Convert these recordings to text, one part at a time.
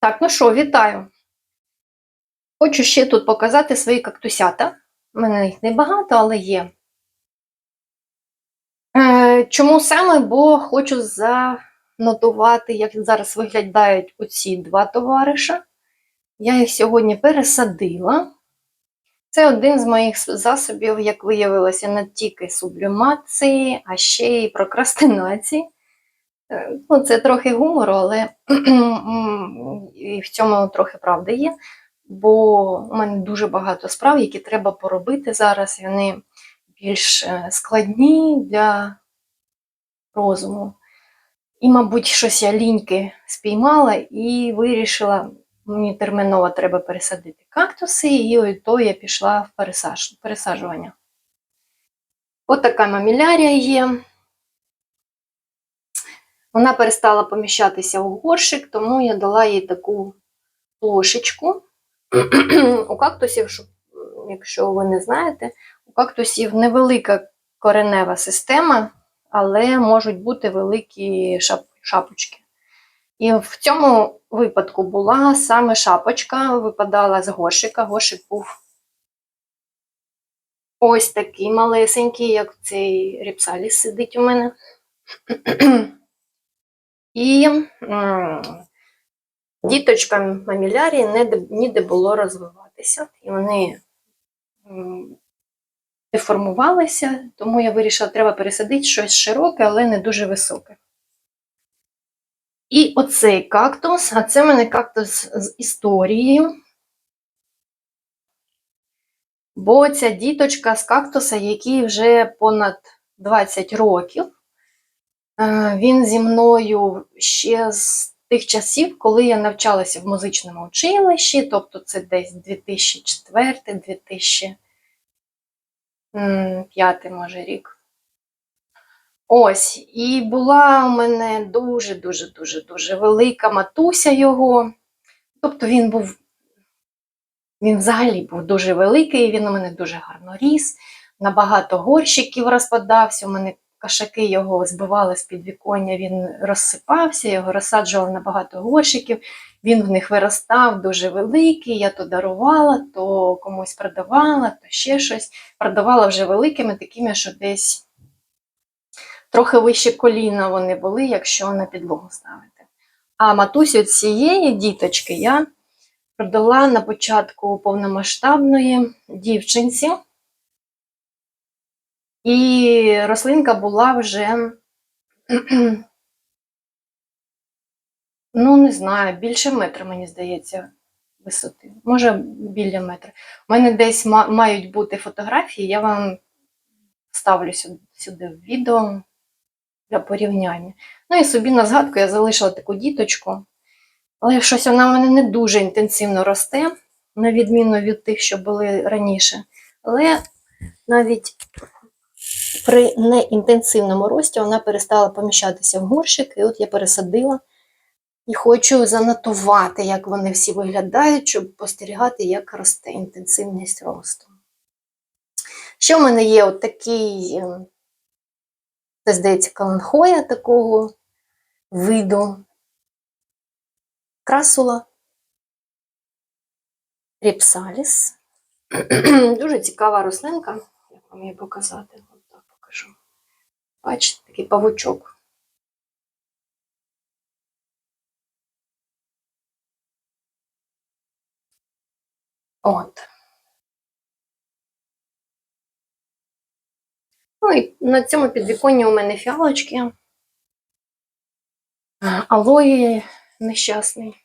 Так, ну що, вітаю. Хочу ще тут показати свої кактусята. У мене їх небагато, але є. Е, чому саме? Бо хочу занотувати, як зараз виглядають оці два товариша. Я їх сьогодні пересадила. Це один з моїх засобів, як виявилося, не тільки сублімації, а ще й прокрастинації. Е, Ну, це трохи гумору, але і в цьому трохи правди є. Бо у мене дуже багато справ, які треба поробити зараз. Вони більш е, складні для розуму. І, мабуть, щось я ліньки спіймала і вирішила, мені терміново треба пересадити кактуси, і от то я пішла в пересаж... пересаджування. От така мамілярія є. Вона перестала поміщатися у горшик, тому я дала їй таку плошечку. у кактусів, щоб, якщо ви не знаєте, у кактусів невелика коренева система, але можуть бути великі шап шапочки. І в цьому випадку була саме шапочка, випадала з горшика. Горшик був ось такий малесенький, як цей ріпсаліс сидить у мене. І діточкам мамілярії ніде було розвиватися. І вони деформувалися, тому я вирішила, треба пересадити щось широке, але не дуже високе. І оцей кактус, а це в мене кактус з історією. Бо ця діточка з кактуса, який вже понад 20 років, він зі мною ще з тих часів, коли я навчалася в музичному училищі, тобто це десь 2004-2005, може, рік. Ось, і була у мене дуже-дуже-дуже дуже велика матуся його. Тобто він був, він взагалі був дуже великий, він у мене дуже гарно ріс, набагато горщиків розпадався. У мене кашаки його збивали з підвіконня, він розсипався, його розсаджували на багато горщиків, він в них виростав дуже великий, я то дарувала, то комусь продавала, то ще щось. Продавала вже великими, такими, що десь трохи вище коліна вони були, якщо на підлогу ставити. А матусю цієї діточки я продала на початку повномасштабної дівчинці. І рослинка була вже, ну, не знаю, більше метра, мені здається, висоти. Може, біля метра. У мене десь мають бути фотографії, я вам ставлю сюди в відео для порівняння. Ну і собі на згадку я залишила таку діточку. Але щось вона в мене не дуже інтенсивно росте, на відміну від тих, що були раніше. Але навіть при неінтенсивному рості вона перестала поміщатися в горщик, і от я пересадила і хочу занотувати, як вони всі виглядають, щоб спостерігати, як росте інтенсивність росту. Ще в мене є от такий, ем, це, здається, каланхоя такого виду, красула, ріпсаліс. Дуже цікава рослинка, як вам її показати. Бачите, такий павучок. От. Ну і на цьому підвіконні у мене фіалочки, алої нещасний.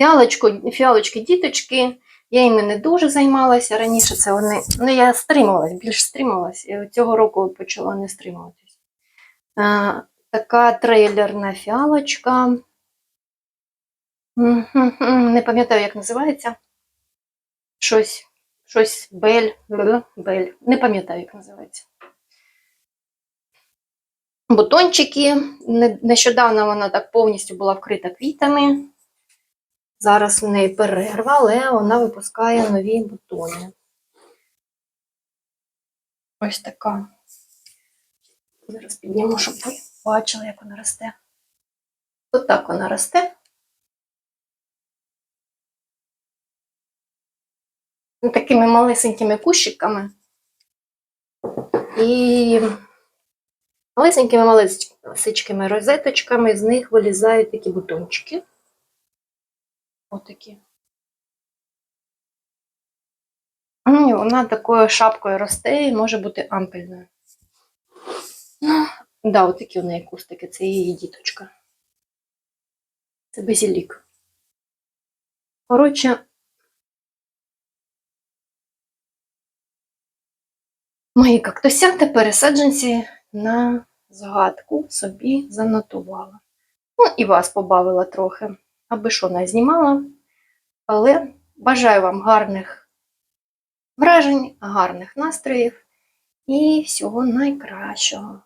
Фіалочку, фіалочки діточки, я іми не дуже займалася. Раніше це вони. Ну, я стримувалась, більш стримувалась, і цього року почала не стримуватись. А, така трейлерна фіалочка. Не пам'ятаю, як називається. Щось, щось бель, бель. Не пам'ятаю, як називається. Бутончики. Нещодавно вона так повністю була вкрита квітами. Зараз у неї перерва, але вона випускає нові бутони. Ось така. Зараз підніму, щоб ви бачили, як вона росте. Ось так вона росте. Ну, такими малесенькими кущиками. І малесенькими малесенькими розеточками з них вилізають такі бутончики. Отакі. І вона такою шапкою росте і може бути ампельною. Ну, да, отакі у неї кустики, це її діточка. Це базілік. Коротше, мої кактусята пересадженці на згадку собі занотувала. Ну, і вас побавила трохи, аби що не знімала. Але бажаю вам гарних вражень, гарних настроїв і всього найкращого.